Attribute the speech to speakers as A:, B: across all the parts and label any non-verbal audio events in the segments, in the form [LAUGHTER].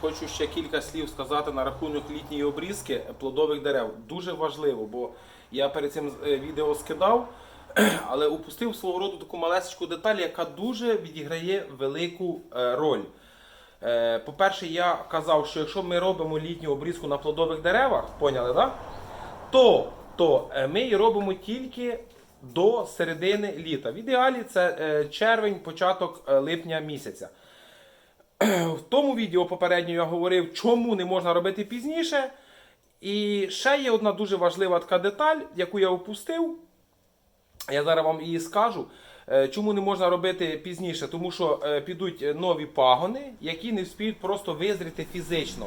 A: хочу ще кілька слів сказати на рахунок літньої обрізки плодових дерев. Дуже важливо, бо я перед цим е, відео скидав, [CLEARS THROAT] але упустив свого роду таку малесечку деталь, яка дуже відіграє велику е, роль. Е, По-перше, я казав, що якщо ми робимо літню обрізку на плодових деревах, поняли, да? то, то ми її робимо тільки до середини літа. В ідеалі це червень, початок липня місяця. В тому відео попередньо я говорив, чому не можна робити пізніше. І ще є одна дуже важлива така деталь, яку я опустив. Я зараз вам її скажу. Е, Чому не можна робити пізніше? Тому що е, підуть нові пагони, які не вспіють просто визріти фізично.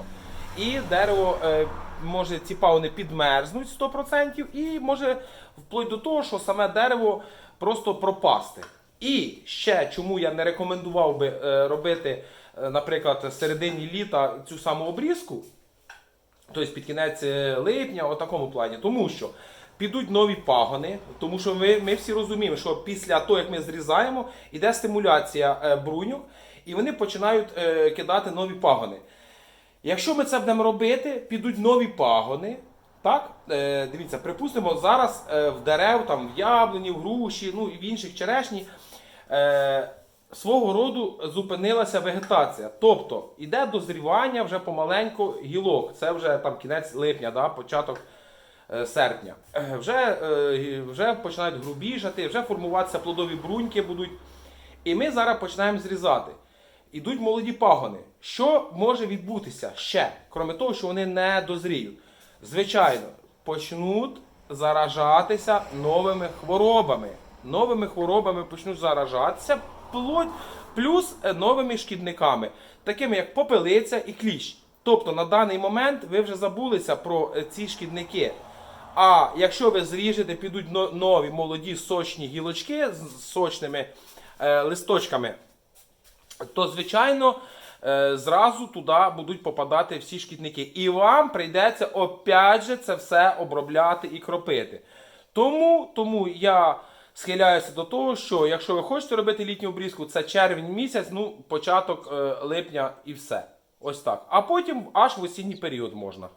A: І дерево е, може ці пагони підмерзнуть 100% і може вплоть до того, що саме дерево просто пропасти. І ще чому я не рекомендував би е, робити, е, наприклад, в середині літа цю саму обрізку, тобто під кінець е, липня, у такому плані. Тому що підуть нові пагони, тому що ми, ми всі розуміємо, що після того, як ми зрізаємо, йде стимуляція бруньок, і вони починають кидати нові пагони. Якщо ми це будемо робити, підуть нові пагони. Так, дивіться, припустимо, зараз в дерев, там, в яблуні, в груші, ну і в інших черешні е, свого роду зупинилася вегетація. Тобто йде дозрівання вже помаленьку гілок. Це вже там кінець липня, да, початок е, серпня. Е, Вже, е, вже починають грубішати, вже формуватися плодові бруньки будуть. І ми зараз починаємо зрізати. Ідуть молоді пагони. Що може відбутися ще, крім того, що вони не дозріють? Звичайно, почнуть заражатися новими хворобами. Новими хворобами почнуть заражатися плюс е, новими шкідниками, такими як попелиця і кліщ. Тобто на даний момент ви вже забулися про е, ці шкідники. А якщо ви зріжете, підуть нові молоді сочні гілочки з сочними е, листочками, то звичайно е, зразу туди будуть попадати всі шкідники. І вам прийдеться опять же це все обробляти і кропити. Тому, тому я схиляюся до того, що якщо ви хочете робити літню обрізку, це червень місяць, ну початок е, липня і все. Ось так. А потім аж в осінній період можна.